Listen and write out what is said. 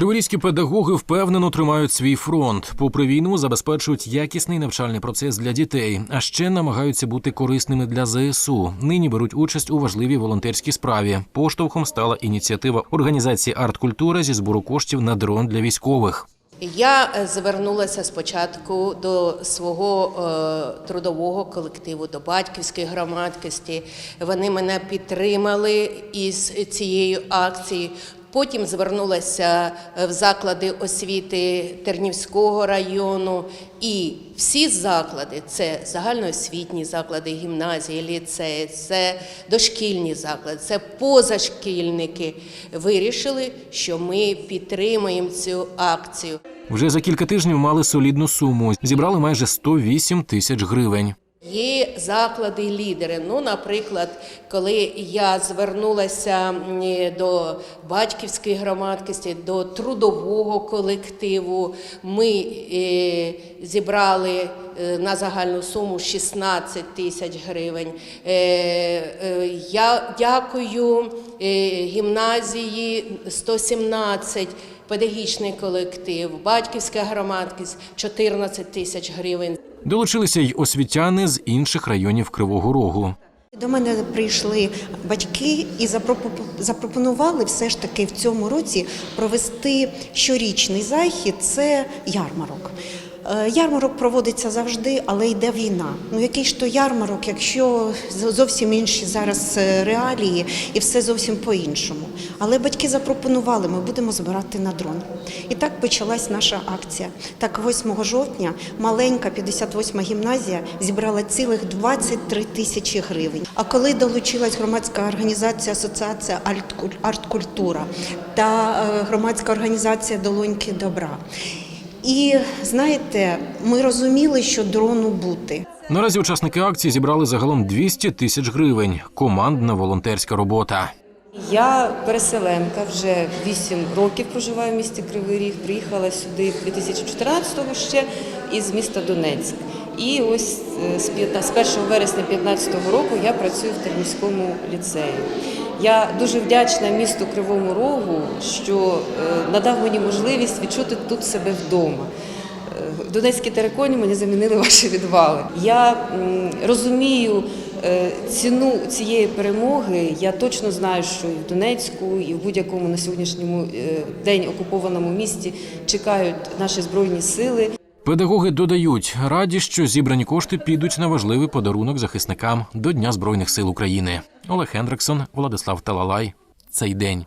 Криворізькі педагоги впевнено тримають свій фронт. Попри війну, забезпечують якісний навчальний процес для дітей, а ще намагаються бути корисними для ЗСУ. Нині беруть участь у важливій волонтерській справі. Поштовхом стала ініціатива організації арт-культура зі збору коштів на дрон для військових. Я е, звернулася спочатку до свого е, трудового колективу, до батьківської громадськості. Вони мене підтримали із цією акцією. Потім звернулася е, в заклади освіти Тернівського району. І всі заклади це загальноосвітні заклади, гімназії, ліцеї, це дошкільні заклади, це позашкільники. Вирішили, що ми підтримуємо цю акцію. Вже за кілька тижнів мали солідну суму. Зібрали майже 108 тисяч гривень. Є заклади-лідери. Ну, наприклад, коли я звернулася до батьківської громадськості, до трудового колективу, ми е, зібрали е, на загальну суму 16 тисяч гривень. Е, я дякую гімназії 117 педагогічний колектив, батьківська громадськість 14 тисяч гривень. Долучилися й освітяни з інших районів Кривого Рогу. До мене прийшли батьки і запропо- запропонували все ж таки в цьому році провести щорічний захід це ярмарок. Е, Ярмарок проводиться завжди, але йде війна. Ну який ж то ярмарок, якщо зовсім інші зараз е, реалії і все зовсім по-іншому. Але батьки запропонували, ми будемо збирати на дрон. І так почалась наша акція. Так, 8 жовтня маленька 58 гімназія зібрала цілих 23 тисячі гривень. А коли долучилась громадська організація Асоціація «Арткуль- арткультура та е, громадська організація Долоньки добра. І знаєте, ми розуміли, що дрону бути. Наразі учасники акції зібрали загалом 200 тисяч гривень. Командна волонтерська робота. Я переселенка, вже 8 років проживаю в місті Кривий Ріг. Приїхала сюди 2014-го ще із міста Донецьк. І ось е, з п'ятна- з 1 вересня 2015 року я працюю в Тернівському ліцеї. Я дуже вдячна місту Кривому Рогу, що е, надав мені можливість відчути тут себе вдома. Е, Донецькі териконі мені замінили ваші відвали. Я розумію е, ціну цієї перемоги. Я точно знаю, що і в Донецьку, і в будь-якому на сьогоднішньому день окупованому місті чекають наші збройні сили. Педагоги додають, раді, що зібрані кошти підуть на важливий подарунок захисникам до Дня Збройних сил України. Олег Хендриксон, Владислав Талалай. Цей день.